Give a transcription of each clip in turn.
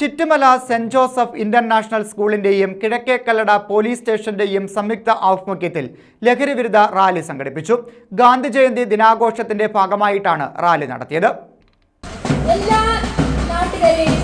Chuttumala saint Joseph international സ്കൂളിന്റെയും Kizhakkekallada police സ്റ്റേഷന്റെയും സംയുക്ത ആഭിമുഖ്യത്തിൽ ലഹരിവിരുദ്ധ റാലി സംഘടിപ്പിച്ചു. ഗാന്ധി ജയന്തി ദിനാഘോഷത്തിന്റെ ഭാഗമായിട്ടാണ് റാലി നടത്തിയത്. എല്ലാ നാട്ടുകാരെയും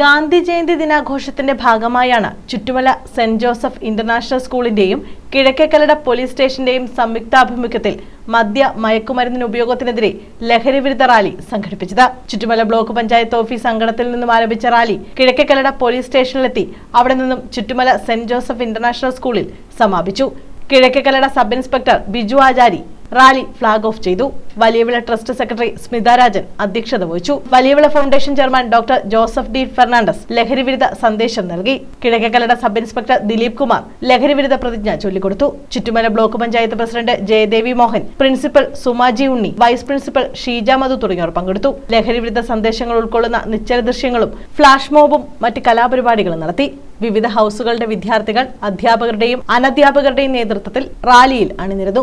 ഗാന്ധി ജയന്തി ദിനാഘോഷത്തിന്റെ ഭാഗമായാണ് ചുറ്റുമല സെന്റ് ജോസഫ് ഇന്റർനാഷണൽ സ്കൂളിന്റെയും കിഴക്കേക്കലട പോലീസ് സ്റ്റേഷന്റെയും സംയുക്താഭിമുഖ്യത്തിൽ മദ്യ മയക്കുമരുന്നിന് ഉപയോഗത്തിനെതിരെ ലഹരിവിരുദ്ധ റാലി സംഘടിപ്പിച്ചത്. ചുറ്റുമല ബ്ലോക്ക് പഞ്ചായത്ത് ഓഫീസ് അങ്കണത്തിൽ നിന്നും ആരംഭിച്ച റാലി കിഴക്കേക്കലട പോലീസ് സ്റ്റേഷനിലെത്തി അവിടെ നിന്നും ചുറ്റുമല സെന്റ് ജോസഫ് ഇന്റർനാഷണൽ സ്കൂളിൽ സമാപിച്ചു. കിഴക്കേക്കലട sub inspector Biju Achari rally flag off ചെയ്തു. വലിയവിള ട്രസ്റ്റ് സെക്രട്ടറി സ്മിത രാജൻ അധ്യക്ഷത വഹിച്ചു. Valiyavila foundation chairman doctor Joseph D Fernandez ലഹരിവിരുദ്ധ സന്ദേശം നൽകി. കിഴക്കേക്കല്ലട സബ് ഇൻസ്പെക്ടർ ദിലീപ് കുമാർ ലഹരിവിരുദ്ധ പ്രതിജ്ഞ ചൊല്ലിക്കൊടുത്തു. Chuttumala block panchayat president Jayadevi Mohan principal Sumaji Unni vice principal Sheeja Madhu തുടങ്ങിയവർ പങ്കെടുത്തു. ലഹരിവിരുദ്ധ സന്ദേശങ്ങൾ ഉൾക്കൊള്ളുന്ന നിശ്ചല ദൃശ്യങ്ങളും ഫ്ലാഷ് മോബും മറ്റ് കലാപരിപാടികളും നടത്തി. വിവിധ ഹൗസുകളുടെ വിദ്യാർത്ഥികൾ അധ്യാപകരുടെയും അനധ്യാപകരുടെയും നേതൃത്വത്തിൽ റാലിയിൽ അണിനിരന്നു.